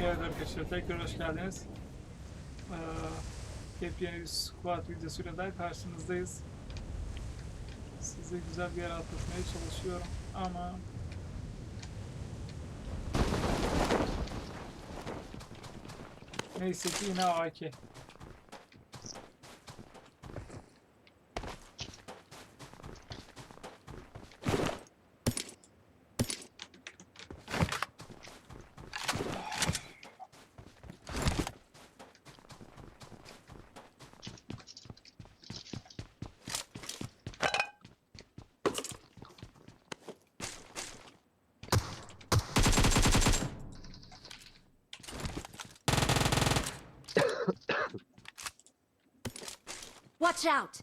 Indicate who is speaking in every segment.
Speaker 1: Evet arkadaşlar tekrar hoş geldiniz. Ee, yepyeni bir squat videosuyla daha karşınızdayız. Size güzel bir yer atlatmaya çalışıyorum ama Neyse ki yine AK.
Speaker 2: Watch out!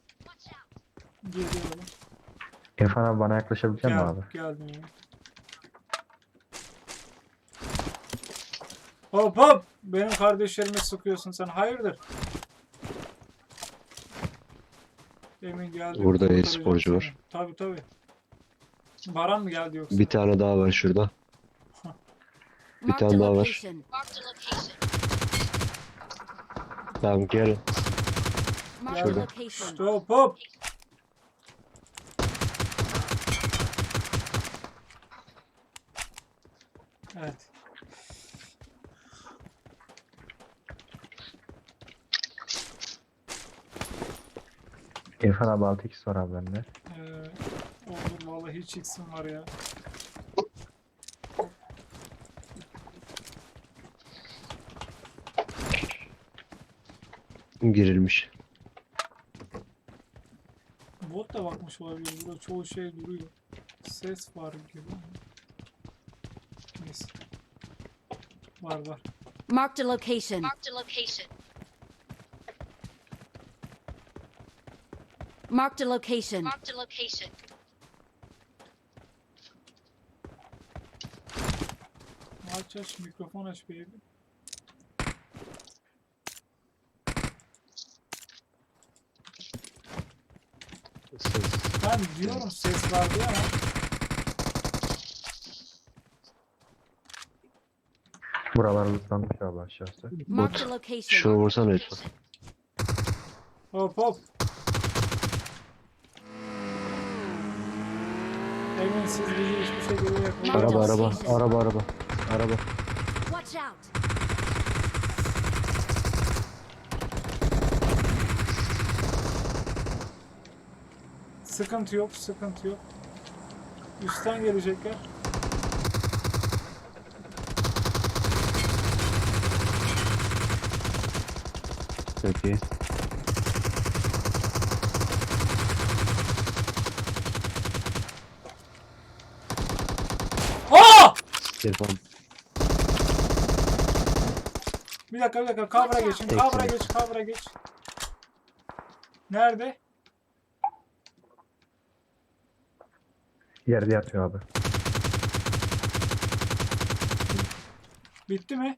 Speaker 3: İrfan abi bana yaklaşabilecek misin abi?
Speaker 1: Gel, geldim ya. Hop hop! Benim kardeşlerime sıkıyorsun sen. Hayırdır? Emin geldi.
Speaker 3: Burada
Speaker 1: kurtaracağım
Speaker 3: e-sporcu var.
Speaker 1: seni. Tabii tabii. Baran mı geldi yoksa?
Speaker 3: Bir tane daha var şurada.
Speaker 2: Marked
Speaker 3: tane daha var. Tamam gel. Şurada.
Speaker 2: location.
Speaker 1: Hop! Evet.
Speaker 3: İrfan abi 6x var abi bende.
Speaker 1: Ee, olur vallahi hiç iksim var ya.
Speaker 3: Girilmiş.
Speaker 1: Bot da bakmış olabilir. Burada çoğu şey duruyor. Ses var gibi ama. Neyse. Var var.
Speaker 2: Marked a location.
Speaker 4: Marked a location.
Speaker 2: Marked a location.
Speaker 4: Marked a location.
Speaker 1: Aç aç mikrofon aç baby. Ben diyorum ses var diye ama
Speaker 3: Buralar ıslanmış abi aşağısı.
Speaker 2: Marked a
Speaker 3: Şunu
Speaker 2: location.
Speaker 3: vursana lütfen.
Speaker 1: hop hop. Emin siz bizi hiçbir şekilde
Speaker 3: Araba
Speaker 1: yakalayamazsınız.
Speaker 3: araba araba araba. Araba.
Speaker 2: Watch out!
Speaker 1: Sıkıntı yok, sıkıntı yok. Üstten gelecekler.
Speaker 3: Peki.
Speaker 1: Aa!
Speaker 3: İrfan.
Speaker 1: Bir dakika bir dakika kavra geçin kavra geç kavra geç. Nerede?
Speaker 3: Yerde yatıyor abi.
Speaker 1: Bitti mi?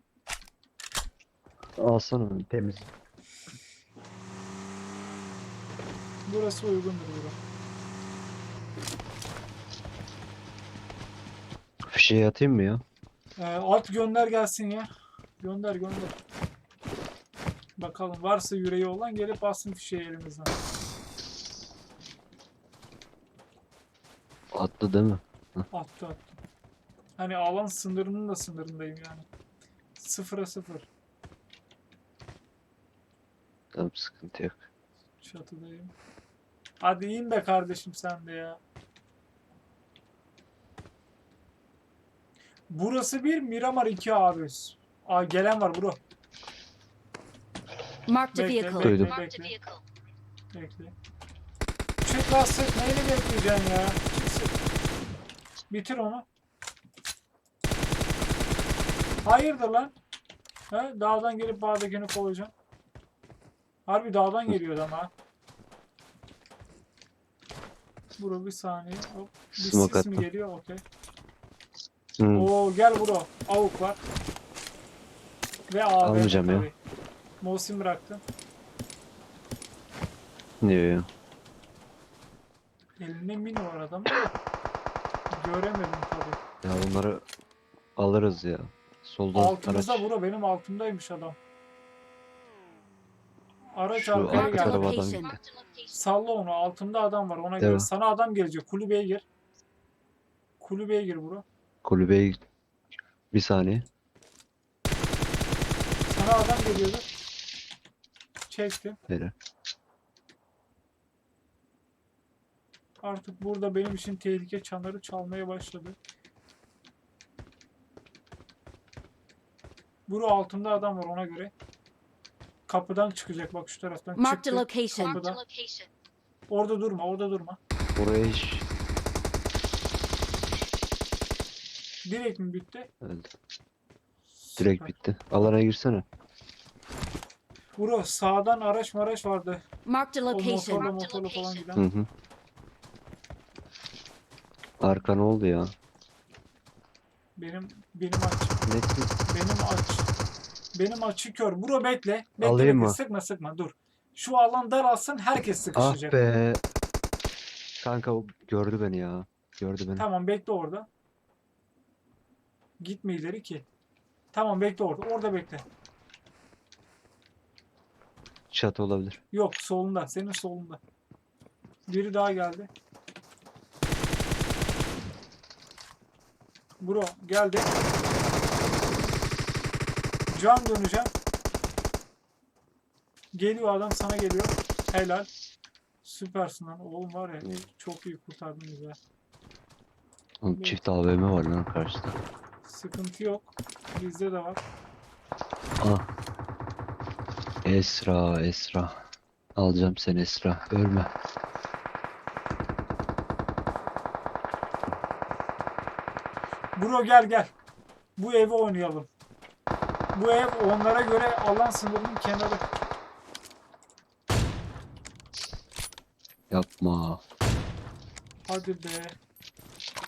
Speaker 3: Alsana. Temiz.
Speaker 1: Burası uygundur bura.
Speaker 3: Fişeği atayım mı ya?
Speaker 1: Ee, at gönder gelsin ya. Gönder gönder. Bakalım varsa yüreği olan gelip alsın fişeği elimizden.
Speaker 3: Attı değil mi?
Speaker 1: Attı attı. Hani alan sınırının da sınırındayım yani. Sıfıra sıfır.
Speaker 3: Tamam sıkıntı yok.
Speaker 1: Çatıdayım. Hadi in be kardeşim sen de ya. Burası bir Miramar 2 abi. Aa gelen var bro.
Speaker 2: Marked a
Speaker 1: Bekle,
Speaker 2: vehicle.
Speaker 1: bekle,
Speaker 3: Duydum.
Speaker 1: Bekle,
Speaker 4: vehicle.
Speaker 1: bekle. Çık lan sık, neyle bekleyeceksin ya? Bitir onu. Hayırdır lan? He? Dağdan gelip bağdakini kovacağım. Harbi dağdan geliyor adam ha. Bro bir saniye. Hop. Bir
Speaker 4: Smoke
Speaker 1: sis mi
Speaker 4: attım.
Speaker 1: geliyor? Okey.
Speaker 4: Hmm.
Speaker 1: Oo gel bro. Avuk var. Ve AVM
Speaker 4: Almayacağım ya.
Speaker 1: tabii. Mosin bıraktım.
Speaker 4: Diyor ya.
Speaker 1: Elinde mini var adam. Göremedim tabii.
Speaker 4: Ya bunları alırız ya. Solda araç.
Speaker 1: Altımızda bro benim altımdaymış adam. Araç
Speaker 4: Şu
Speaker 1: arkaya
Speaker 4: arka
Speaker 1: geldi.
Speaker 4: tarafa adam
Speaker 2: location.
Speaker 4: gitti.
Speaker 1: Salla onu. Altımda adam var. Ona göre. Sana adam gelecek. Kulübeye gir. Kulübeye gir bro.
Speaker 4: Kulübeye. Bir saniye.
Speaker 1: Sana adam geliyordu. Çektim.
Speaker 4: Nere?
Speaker 1: Artık burada benim için tehlike çanları çalmaya başladı. Bro altımda adam var ona göre. Kapıdan çıkacak bak şu taraftan.
Speaker 2: A
Speaker 1: Çıktı.
Speaker 2: location.
Speaker 1: Kapıdan. Orada durma, orada durma.
Speaker 4: Buraya hiç
Speaker 1: Direkt mi bitti?
Speaker 4: öldü. Direkt
Speaker 1: Süper.
Speaker 4: bitti. Alana girsene.
Speaker 1: Bro sağdan araç maraç vardı.
Speaker 2: Marked a
Speaker 1: O motorla
Speaker 2: location.
Speaker 1: motorla falan
Speaker 4: Hı
Speaker 1: giden.
Speaker 4: hı. Arka ne oldu ya?
Speaker 1: Benim benim aç.
Speaker 4: Net mi?
Speaker 1: Benim aç. Benim açı kör. Bro bekle. Bekle
Speaker 4: Alayım
Speaker 1: bekle.
Speaker 4: mı?
Speaker 1: Sıkma sıkma dur. Şu alan daralsın herkes
Speaker 4: Ah
Speaker 1: sıkışacak.
Speaker 4: be. Kanka o gördü beni ya. Gördü beni.
Speaker 1: Tamam bekle orada. Gitme ileri ki. Tamam bekle orada. Orada bekle.
Speaker 4: Çatı olabilir.
Speaker 1: Yok solunda. Senin solunda. Biri daha geldi. Bro geldi. Can döneceğim. Geliyor adam sana geliyor. Helal. Süpersin lan. Oğlum var ya çok iyi kurtardın bizi. ha.
Speaker 4: Oğlum çift AVM var lan karşıda.
Speaker 1: Sıkıntı yok. Bizde de var.
Speaker 4: Ah. Esra, Esra. Alacağım seni Esra. Ölme.
Speaker 1: Bro gel gel. Bu evi oynayalım. Bu ev onlara göre alan sınırının kenarı.
Speaker 4: Yapma.
Speaker 1: Hadi be.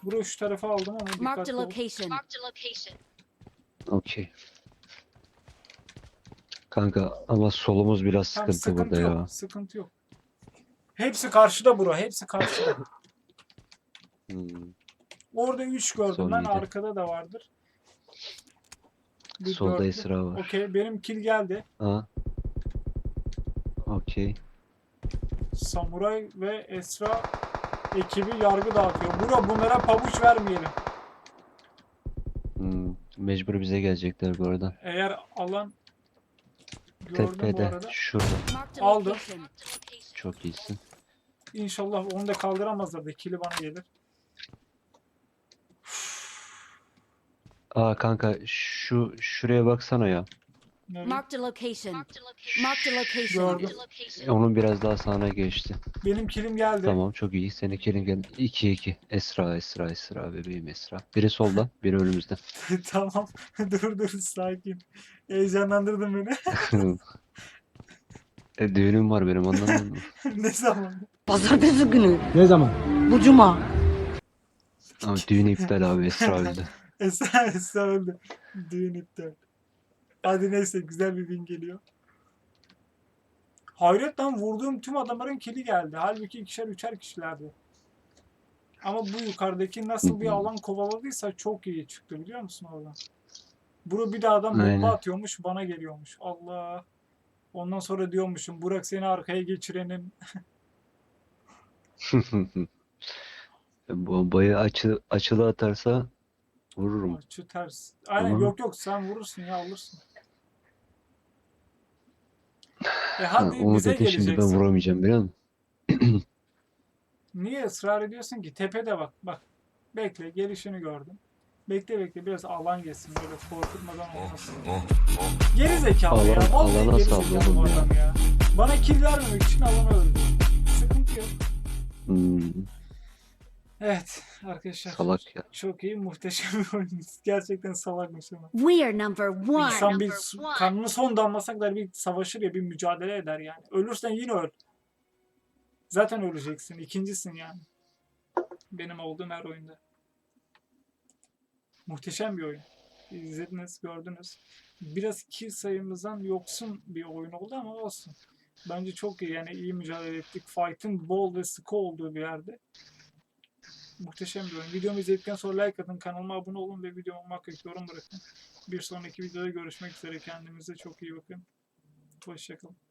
Speaker 1: Bro şu tarafa aldım ama
Speaker 2: Marked
Speaker 1: dikkatli
Speaker 2: a
Speaker 1: ol.
Speaker 2: location.
Speaker 4: Okey. Kanka ama solumuz biraz
Speaker 1: Tamam,
Speaker 4: sıkıntı,
Speaker 1: sıkıntı
Speaker 4: burada
Speaker 1: yok.
Speaker 4: ya.
Speaker 1: Sıkıntı yok. Hepsi karşıda bro. Hepsi karşıda.
Speaker 4: Hmm.
Speaker 1: Orada 3 gördüm
Speaker 4: Son
Speaker 1: ben.
Speaker 4: yedi.
Speaker 1: Arkada da vardır. Bir
Speaker 4: Solda. Esra var.
Speaker 1: Okey benim kill geldi.
Speaker 4: Ha. Okey.
Speaker 1: Samuray ve Esra ekibi yargı dağıtıyor. Bro bunlara pabuç vermeyelim.
Speaker 4: Hmm. Mecbur bize gelecekler bu arada.
Speaker 1: Eğer alan gördüm bu
Speaker 4: Tepede.
Speaker 1: arada.
Speaker 4: Şurada.
Speaker 2: Marked a
Speaker 1: Aldım.
Speaker 2: location.
Speaker 4: Çok iyisin.
Speaker 1: İnşallah onu da kaldıramazlar da kili bana gelir.
Speaker 4: Aa kanka şu şuraya baksana ya.
Speaker 1: Nereye?
Speaker 2: Marked a location. Marked a location.
Speaker 1: Gördüm.
Speaker 4: Onun biraz daha sağına geçti.
Speaker 1: Benim kilim geldi.
Speaker 4: Tamam çok iyi. Senin kelin geldi. 2-2. Esra, Esra, Esra bebeğim Esra. Biri solda, biri önümüzde.
Speaker 1: tamam. dur dur sakin. Heyecanlandırdın beni.
Speaker 4: e, düğünüm var benim anladın mı?
Speaker 1: ne zaman?
Speaker 5: Pazartesi günü.
Speaker 6: Ne zaman?
Speaker 5: Bu cuma.
Speaker 4: Ama düğün iptal abi Esra öldü.
Speaker 1: Esra Esra öldü. Düğün iptal. Hadi neyse güzel bir win geliyor. Hayret lan vurduğum tüm adamların kili geldi. Halbuki ikişer üçer kişilerdi. Ama bu yukarıdaki nasıl bir alan kovaladıysa çok iyi çıktı biliyor musun oradan? Buru bir de adam bomba
Speaker 4: Aynen.
Speaker 1: atıyormuş bana geliyormuş. Allah. Ondan sonra diyormuşum Burak seni arkaya geçirenin.
Speaker 4: Bombayı açı, açılı atarsa vururum.
Speaker 1: Açı ters. Aynen
Speaker 4: Ama-
Speaker 1: yok yok sen vurursun ya alırsın. E
Speaker 4: Ha,
Speaker 1: hadi
Speaker 4: onu
Speaker 1: bize
Speaker 4: dedin şimdi ben
Speaker 1: geleceksin.
Speaker 4: vuramayacağım biliyor musun?
Speaker 1: Niye ısrar ediyorsun ki? Tepede bak bak. Bekle gelişini gördüm. Bekle bekle biraz alan geçsin böyle korkutmadan olmasın. Geri zekalı ya.
Speaker 4: Alan-
Speaker 1: Vallahi
Speaker 4: alana
Speaker 1: geri zekalı
Speaker 4: ya.
Speaker 1: adam ya. Bana kill vermemek için alanı öldü. Sıkıntı yok.
Speaker 4: Hmm.
Speaker 1: Evet arkadaşlar.
Speaker 4: Salak ya.
Speaker 1: Çok iyi muhteşem bir oyun. Gerçekten salakmış ama.
Speaker 2: We are number one.
Speaker 1: İnsan bir kanını son damlasına kadar bir savaşır ya bir mücadele eder yani. Ölürsen yine öl. Zaten öleceksin. ikincisin yani. Benim olduğum her oyunda. Muhteşem bir oyun. İzlediniz, gördünüz. Biraz kill sayımızdan yoksun bir oyun oldu ama olsun. Bence çok iyi yani iyi mücadele ettik. Fight'ın bol ve sıkı olduğu bir yerde. Muhteşem bir oyun. Videomu izledikten sonra like atın, kanalıma abone olun ve videoma muhakkak yorum bırakın. Bir sonraki videoda görüşmek üzere. Kendinize çok iyi bakın. Hoşçakalın.